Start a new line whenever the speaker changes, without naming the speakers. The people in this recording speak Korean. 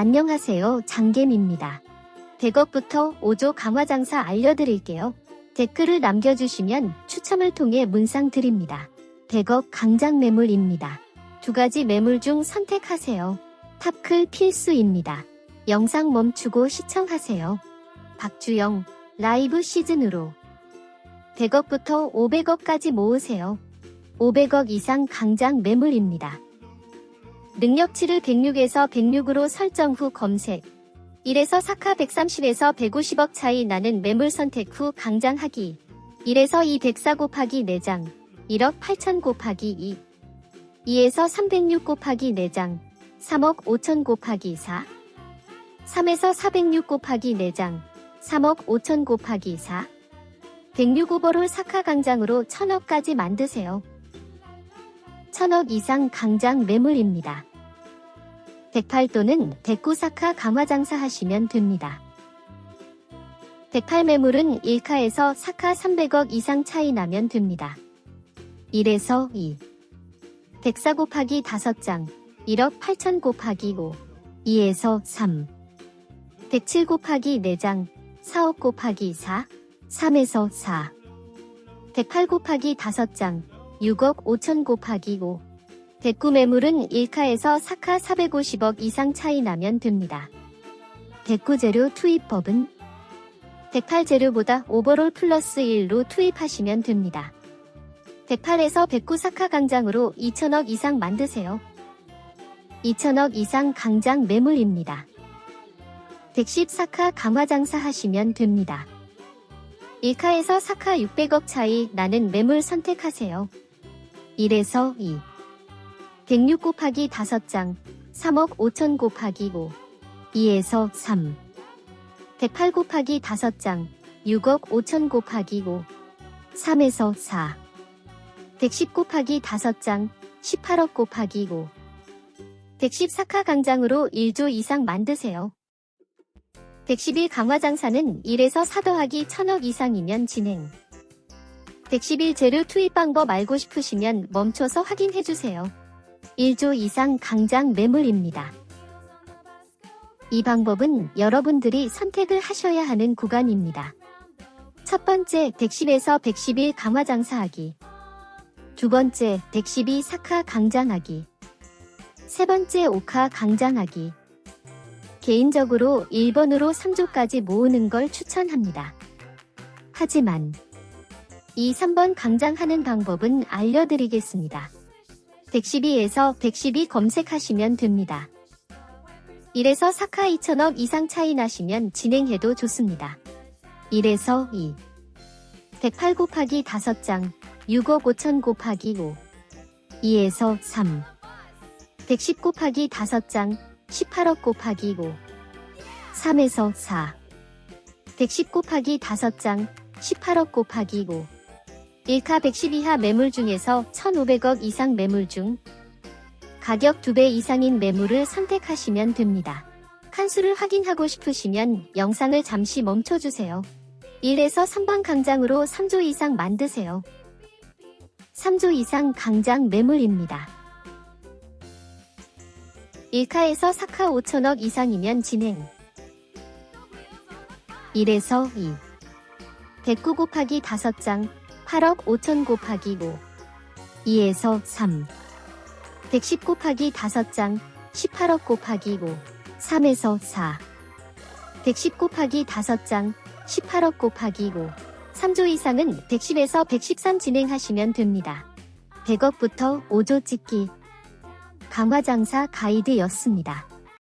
안녕하세요. 장겜입니다. 100억부터 5조 강화 장사 알려드릴게요. 댓글을 남겨주시면 추첨을 통해 문상 드립니다. 100억 강장 매물입니다. 두 가지 매물 중 선택하세요. 탑클 필수입니다. 영상 멈추고 시청하세요. 박주영 라이브 시즌으로 100억부터 500억까지 모으세요. 500억 이상 강장 매물입니다. 능력치를 106에서 106으로 설정 후 검색. 1에서 사카 130에서 150억 차이 나는 매물 선택 후 강장하기. 1에서 2 104 곱하기 4장. 1억 8천 곱하기 2. 2에서 306 곱하기 4장. 3억 5천 곱하기 4. 3에서 406 곱하기 4장. 3억 5천 곱하기 4. 106 오버롤 사카 강장으로 1000억까지 만드세요. 1000억 이상 강장 매물입니다. 108도는 109사카 강화 장사 하시면 됩니다. 108 매물은 1카에서 사카 300억 이상 차이 나면 됩니다. 1에서 2. 104 곱하기 5장. 1억 8천 곱하기 5. 2에서 3. 107 곱하기 4장. 4억 곱하기 4. 3에서 4. 108 곱하기 5장. 6억 5천 곱하기 5. 대구 매물은 1카에서 4카 450억 이상 차이 나면 됩니다. 대구 재료 투입법은 108 재료보다 오버롤 플러스 1로 투입하시면 됩니다. 108에서 109 사카 강장으로 2천억 이상 만드세요. 2천억 이상 강장 매물입니다. 110 사카 강화 장사 하시면 됩니다. 1카에서 사카 600억 차이 나는 매물 선택하세요. 1에서 2. 106 곱하기 5장, 3억 5천 곱하기 5. 2에서 3. 108 곱하기 5장, 6억 5천 곱하기 5. 3에서 4. 110 곱하기 5장, 18억 곱하기 5. 110 사카 강장으로 1조 이상 만드세요. 111 강화 장사는 1에서 4 더하기 1000억 이상이면 진행. 111 재료 투입 방법 알고 싶으시면 멈춰서 확인해주세요. 1조 이상 강장 매물입니다. 이 방법은 여러분들이 선택을 하셔야 하는 구간입니다. 첫 번째 110에서 111 강화 장사하기. 두 번째 112 사카 강장하기. 세 번째 오카 강장하기. 개인적으로 1번으로 3조까지 모으는 걸 추천합니다. 하지만 이 3번 강장하는 방법은 알려드리겠습니다. 112에서 112 검색하시면 됩니다. 1에서 사카 2천억 이상 차이 나시면 진행해도 좋습니다. 1에서 2. 108 곱하기 5장, 6억 5천 곱하기 5. 2에서 3. 110 곱하기 5장, 18억 곱하기 5. 3에서 4. 110 곱하기 5장, 18억 곱하기 5. 1카 110 이하 매물 중에서 1,500억 이상 매물 중 가격 2배 이상인 매물을 선택하시면 됩니다. 칸수를 확인하고 싶으시면 영상을 잠시 멈춰주세요. 1에서 3번 강장으로 3조 이상 만드세요. 3조 이상 강장 매물입니다. 1카에서 4카 5천억 이상이면 진행. 1에서 2. 109 곱하기 5장 8억 5천 곱하기 5. 2에서 3. 110 곱하기 5장 18억 곱하기 5. 3에서 4. 110 곱하기 5장 18억 곱하기 5. 3조 이상은 110에서 113 진행하시면 됩니다. 100억부터 5조 찍기. 강화장사 가이드였습니다.